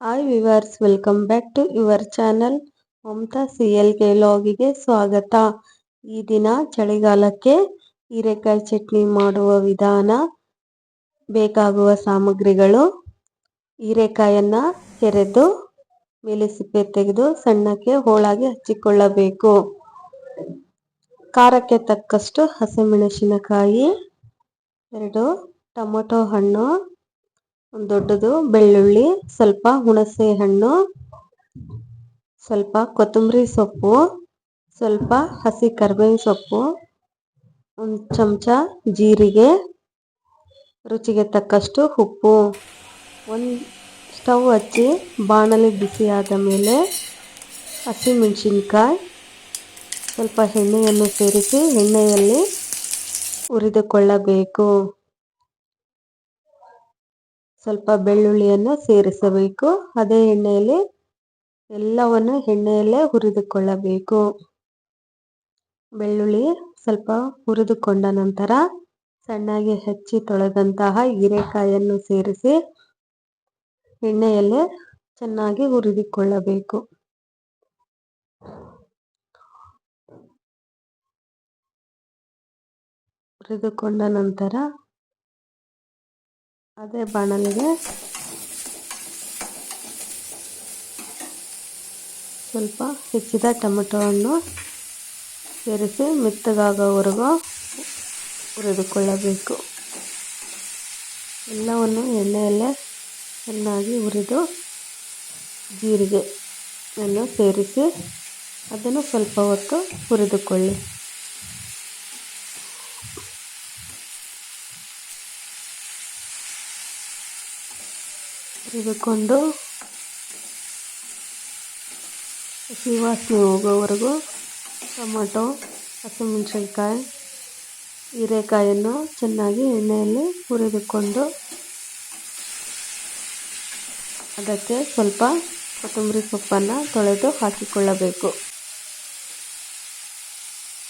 Hi viewers welcome back to your channel Mamata C L K ಲಾಗಿಗೆ ಸ್ವಾಗತ ಈ ದಿನ ಚಳಿಗಾಲಕ್ಕೆ ಹೀರೆಕಾಯಿ ಚಟ್ನಿ ಮಾಡುವ ವಿಧಾನ, ಬೇಕಾಗುವ ಸಾಮಗ್ರಿಗಳು. ಹೀರೆಕಾಯನ್ನು ಕೆರೆದು ಮೇಲೆ ಸಿಪ್ಪೆ ತೆಗೆದು ಸಣ್ಣಕ್ಕೆ ಹೋಳಾಗಿ ಹಚ್ಚಿಕೊಳ್ಳಬೇಕು. ಖಾರಕ್ಕೆ ತಕ್ಕಷ್ಟು ಹಸಿಮೆಣಸಿನಕಾಯಿ, ಎರಡು ಟೊಮೊಟೊ ಹಣ್ಣು ಒಂದು ದೊಡ್ಡದು ಬೆಳ್ಳುಳ್ಳಿ, ಸ್ವಲ್ಪ ಹುಣಸೆ ಹಣ್ಣು, ಸ್ವಲ್ಪ ಕೊತ್ತಂಬರಿ ಸೊಪ್ಪು, ಸ್ವಲ್ಪ ಹಸಿ ಕರ್ಬೇವಿನ ಸೊಪ್ಪು, ಒಂದು ಚಮಚ ಜೀರಿಗೆ, ರುಚಿಗೆ ತಕ್ಕಷ್ಟು ಉಪ್ಪು. ಒಂದು ಸ್ಟವ್ ಹಚ್ಚಿ ಬಾಣಲಿ ಬಿಸಿ ಆದ ಮೇಲೆ ಹಸಿಮೆಣಸಿನ್ಕಾಯಿ ಸ್ವಲ್ಪ ಎಣ್ಣೆಯನ್ನು ಸೇರಿಸಿ ಎಣ್ಣೆಯಲ್ಲಿ ಹುರಿದುಕೊಳ್ಳಬೇಕು. ಸ್ವಲ್ಪ ಬೆಳ್ಳುಳ್ಳಿಯನ್ನು ಸೇರಿಸಬೇಕು. ಅದೇ ಎಣ್ಣೆಯಲ್ಲಿ ಎಲ್ಲವನ್ನು ಎಣ್ಣೆಯಲ್ಲೇ ಹುರಿದುಕೊಳ್ಳಬೇಕು. ಬೆಳ್ಳುಳ್ಳಿ ಸ್ವಲ್ಪ ಹುರಿದುಕೊಂಡ ನಂತರ ಸಣ್ಣಗೆ ಹೆಚ್ಚಿ ತೊಳೆದಂತಹ ಹೀರೆಕಾಯನ್ನು ಸೇರಿಸಿ ಎಣ್ಣೆಯಲ್ಲೇ ಚೆನ್ನಾಗಿ ಹುರಿದುಕೊಳ್ಳಬೇಕು. ಹುರಿದುಕೊಂಡ ನಂತರ ಅದೇ ಬಾಣಲಿಗೆ. ಸ್ವಲ್ಪ ಹೆಚ್ಚಿದ ಟೊಮೆಟೊವನ್ನು ಸೇರಿಸಿ ಮೆತ್ತಗಾಗೋವರೆಗೂ ಹುರಿದುಕೊಳ್ಳಬೇಕು. ಎಲ್ಲವನ್ನು ಎಣ್ಣೆಯಲ್ಲೇ ಚೆನ್ನಾಗಿ ಹುರಿದು ಜೀರಿಗೆಯನ್ನು ಸೇರಿಸಿ ಅದನ್ನು ಸ್ವಲ್ಪ ಹೊತ್ತು ಹುರಿದುಕೊಳ್ಳಿ. ತೆಗೆದುಕೊಂಡು ಹಸಿ ವಾಸನೆ ಹೋಗೋವರೆಗೂ ಟೊಮೊಟೊ, ಹಸಿಮೆಣಸಿನ್ಕಾಯಿ ಹೀರೆಕಾಯನ್ನು ಚೆನ್ನಾಗಿ ಎಣ್ಣೆಯಲ್ಲಿ ಹುರಿದುಕೊಂಡು ಅದಕ್ಕೆ ಸ್ವಲ್ಪ ಕೊತ್ತಂಬರಿ ಸೊಪ್ಪನ್ನು ತೊಳೆದು ಹಾಕಿಕೊಳ್ಳಬೇಕು.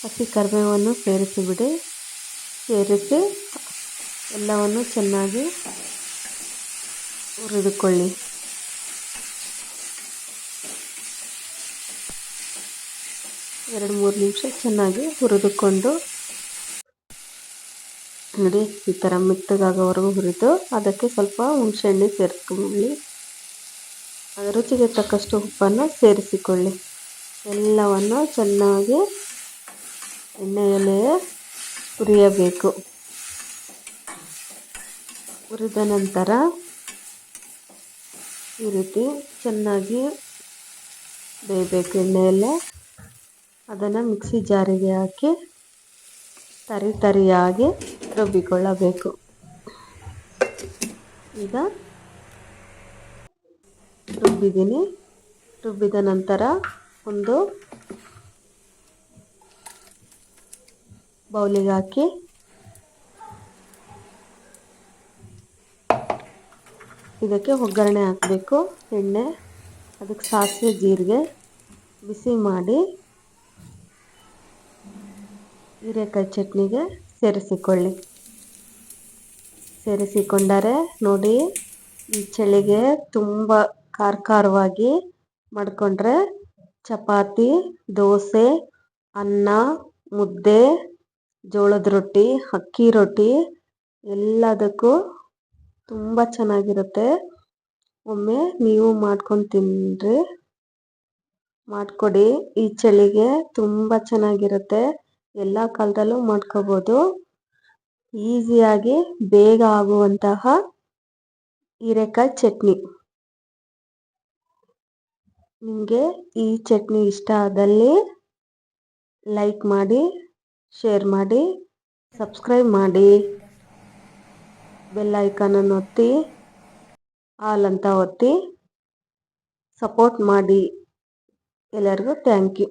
ಹಸಿ ಕರಿಬೇವನ್ನು ಸೇರಿಸಿಬಿಡಿ. ಸೇರಿಸಿ ಎಲ್ಲವನ್ನು ಚೆನ್ನಾಗಿ ಹುರಿದುಕೊಳ್ಳಿ. ಎರಡು ಮೂರು ನಿಮಿಷ ಚೆನ್ನಾಗಿ ಹುರಿದುಕೊಂಡು ನೋಡಿ, ಈ ಥರ ಮೆತ್ತಗಾಗೋವರೆಗೂ ಹುರಿದು ಅದಕ್ಕೆ ಸ್ವಲ್ಪ ಹುಣಸೆಹಣ್ಣೆ ಸೇರಿಸ್ಕೊಳ್ಳಿ. ಅದರ ರುಚಿಗೆ ತಕ್ಕಷ್ಟು ಉಪ್ಪನ್ನು ಸೇರಿಸಿಕೊಳ್ಳಿ. ಎಲ್ಲವನ್ನು ಚೆನ್ನಾಗಿ ಎಣ್ಣೆಯಲ್ಲೇ ಹುರಿಯಬೇಕು. ಹುರಿದ ನಂತರ ಈ ರೀತಿ ಚೆನ್ನಾಗಿ ಬೇಯಬೇಕು ಎಣ್ಣೆಯಲ್ಲೇ. ಅದನ್ನು ಮಿಕ್ಸಿ ಜಾರಿಗೆ ಹಾಕಿ ತರಿ ತರಿಯಾಗಿ ರುಬ್ಬಿಕೊಳ್ಳಬೇಕು. ಈಗ ರುಬ್ಬಿದ್ದೀನಿ. ರುಬ್ಬಿದ ನಂತರ ಒಂದು ಬೌಲಿಗೆ ಹಾಕಿ ಇದಕ್ಕೆ ಒಗ್ಗರಣೆ ಹಾಕಬೇಕು, ಎಣ್ಣೆ, ಅದಕ್ಕೆ ಸಾಸಿವೆ, ಜೀರಿಗೆ, ಬಿಸಿ ಮಾಡಿ, ಹೀರೆಕಾಯಿ ಚಟ್ನಿಗೆ ಸೇರಿಸಿಕೊಳ್ಳಿ. ಸೇರಿಸಿಕೊಂಡರೆ ನೋಡಿ, ಈ ಚಳಿಗೆ ತುಂಬ ಖಾರ ಖಾರವಾಗಿ ಮಾಡಿಕೊಂಡ್ರೆ ಚಪಾತಿ, ದೋಸೆ, ಅನ್ನ, ಮುದ್ದೆ, ಜೋಳದ ರೊಟ್ಟಿ, ಅಕ್ಕಿ ರೊಟ್ಟಿ ಎಲ್ಲದಕ್ಕೂ ತುಂಬ ಚೆನ್ನಾಗಿರುತ್ತೆ. ಒಮ್ಮೆ ನೀವು ಮಾಡ್ಕೊಂಡು ತಿನ್ನಿರಿ ಮಾಡಿಕೊಡಿ. ಈ ಚಳಿಗೆ ತುಂಬ ಚೆನ್ನಾಗಿರುತ್ತೆ. ಎಲ್ಲ ಕಾಲದಲ್ಲೂ ಮಾಡ್ಕೋಬೋದು. ಈಸಿಯಾಗಿ ಬೇಗ ಆಗುವಂತಹ ಹೀರೆಕಾಯಿ ಚಟ್ನಿ. ನಿಮಗೆ ಈ ಚಟ್ನಿ ಇಷ್ಟ ಆದಲ್ಲಿ ಲೈಕ್ ಮಾಡಿ, ಶೇರ್ ಮಾಡಿ, ಸಬ್ಸ್ಕ್ರೈಬ್ ಮಾಡಿ. ಬೆಲ್ ಐಕಾನನ್ನು ಒತ್ತಿ ಆಲ್ ಅಂತ ಒತ್ತಿ ಸಪೋರ್ಟ್ ಮಾಡಿ. ಎಲ್ಲರಿಗೂ ಥ್ಯಾಂಕ್ ಯು